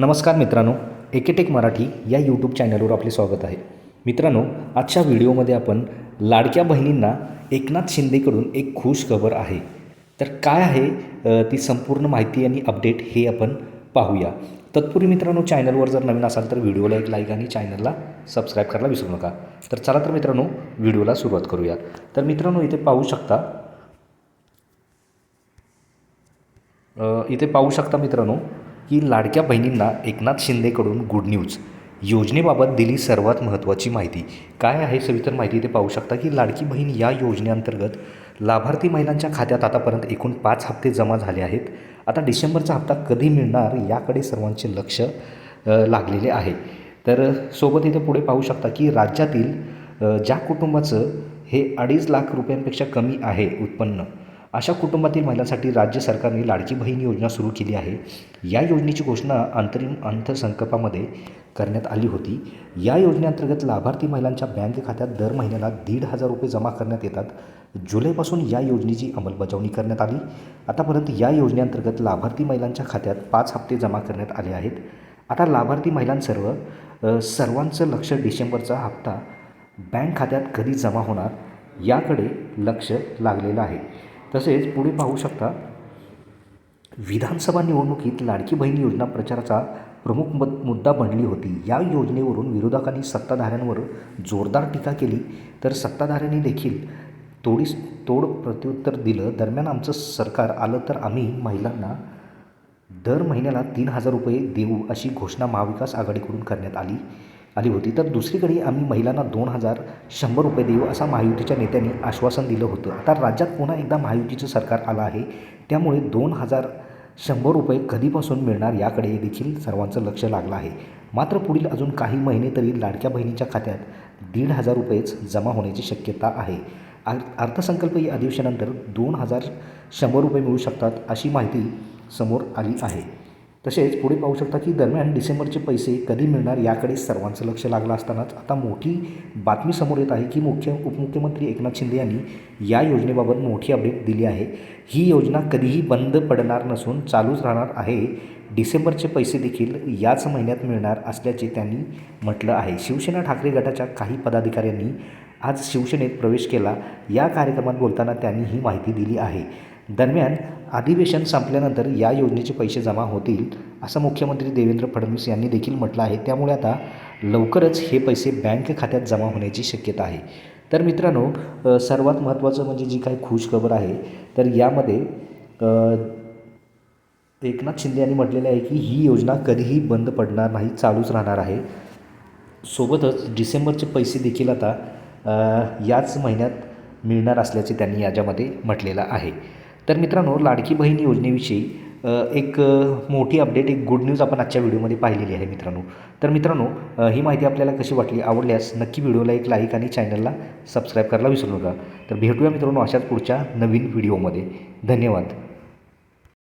नमस्कार मित्रांनो एकेटेक मराठी या यूट्यूब चॅनलवर आपले स्वागत आहे. मित्रांनो आजच्या व्हिडिओमध्ये आपण लाडक्या बहिणींना एकनाथ शिंदेकडून एक खुश खबर आहे. तर काय आहे ती संपूर्ण माहिती आणि अपडेट हे आपण पाहूया. तत्पूर्वी मित्रांनो चॅनलवर जर नवीन असाल तर व्हिडिओला एक लाईक आणि चॅनलला सबस्क्राईब करायला विसरू नका. तर चला तर मित्रांनो व्हिडिओला सुरुवात करूया. तर मित्रांनो इथे पाहू शकता इथे पाहू शकता मित्रांनो की लाडक्या बहिणींना एकनाथ शिंदेकडून गुड न्यूज योजनेबाबत दिली सर्वात महत्त्वाची माहिती. काय आहे सविस्तर माहिती ते पाहू शकता की लाडकी बहीण या योजनेअंतर्गत लाभार्थी महिलांच्या खात्यात आतापर्यंत एकूण पाच हप्ते जमा झाले आहेत. आता डिसेंबरचा हप्ता कधी मिळणार याकडे सर्वांचे लक्ष लागलेले आहे. तर सोबत इथे पुढे पाहू शकता की राज्यातील ज्या कुटुंबाचं हे अडीच लाख रुपयांपेक्षा कमी आहे उत्पन्न अशा कुटुंबातील महिलांसाठी राज्य सरकारने लाडकी बहीण योजना सुरू केली आहे. या योजनेची घोषणा अंतरिम अर्थसंकल्पामध्ये करण्यात आली होती. या योजनेअंतर्गत लाभार्थी महिलांच्या बँक खात्यात दर महिन्याला दीड हजार रुपये जमा करण्यात येतात. जुलैपासून या योजनेची अंमलबजावणी करण्यात आली. आतापर्यंत या योजनेअंतर्गत लाभार्थी महिलांच्या खात्यात पाच हप्ते जमा करण्यात आले आहेत. आता लाभार्थी महिलांसर्व सर्वांचं लक्ष डिसेंबरचा हप्ता बँक खात्यात कधी जमा होणार याकडे लक्ष लागलेलं आहे. तसेच पुढे पाहू शकता विधानसभा निवडणुकीत लाडकी बहीण योजना प्रचाराचा प्रमुख मत मुद्दा बनली होती. या योजनेवरून विरोधकांनी सत्ताधाऱ्यांवर जोरदार टीका केली. तर सत्ताधाऱ्यांनी देखील तोडीस तोड प्रत्युत्तर दिलं. दरम्यान आमचं सरकार आलं तर आम्ही महिलांना दर महिन्याला तीन हजार रुपये देऊ अशी घोषणा महाविकास आघाडीकडून करण्यात आली. आली होती. तर दुसरीकडे आम्ही महिलांना दोन हजार शंभर रुपये देऊ असा महायुतीच्या नेत्यांनी आश्वासन दिलं होतं. आता राज्यात पुन्हा एकदा महायुतीचं सरकार आलं आहे. त्यामुळे दोन हजार शंभर रुपये कधीपासून मिळणार याकडे देखील सर्वांचं लक्ष लागलं आहे. मात्र पुढील अजून काही महिने तरी लाडक्या बहिणीच्या खात्यात दीड हजार रुपयेच जमा होण्याची शक्यता आहे. अर्थसंकल्प अर्थसंकल्पीय अधिवेशनानंतर दोन हजार शंभर रुपये मिळू शकतात अशी माहिती समोर आली आहे. तसेच पुढे पाहू शकता की दरम्यान डिसेंबरचे पैसे कधी मिळणार याकडे सर्वांचं लक्ष लागलं असतानाच आता मोठी बातमी समोर येत आहे की मुख्य उपमुख्यमंत्री एकनाथ शिंदे यांनी या योजनेबाबत मोठी अपडेट दिली आहे. ही योजना कधीही बंद पडणार नसून चालूच राहणार आहे. डिसेंबरचे पैसे देखील याच महिन्यात मिळणार असल्याचे त्यांनी म्हटलं आहे. शिवसेना ठाकरे गटाच्या काही पदाधिकाऱ्यांनी आज शिवसेनेत प्रवेश केला. या कार्यक्रमात बोलताना त्यांनी ही माहिती दिली आहे. दरम्यान अधिवेशन संपल्यानंतर या योजनेचे पैसे जमा होतील असं मुख्यमंत्री देवेंद्र फडणवीस यांनी देखील म्हटलं आहे. त्यामुळे आता लवकरच हे पैसे बँक खात्यात जमा होण्याची शक्यता आहे. तर मित्रांनो सर्वात महत्त्वाचं म्हणजे जी काही खुश खबर आहे तर यामध्ये एकनाथ शिंदे यांनी म्हटलेलं आहे की ही योजना कधीही बंद पडणार नाही चालूच राहणार आहे. सोबतच डिसेंबरचे पैसे देखील आता याच महिन्यात मिळणार असल्याचे त्यांनी याच्यामध्ये म्हटलेलं आहे. तर मित्रांनो लाडकी बहीण योजनेविषयी एक मोठी अपडेट एक गुड न्यूज आपण आजच्या व्हिडिओमध्ये पाहिलेली आहे मित्रांनो. तर मित्रांनो ही माहिती आपल्याला कशी वाटली आवडल्यास नक्की व्हिडिओला एक लाईक आणि चॅनलला सबस्क्राईब करायला विसरू नका. तर भेटूया मित्रांनो अशाच पुढच्या नवीन व्हिडिओमध्ये धन्यवाद.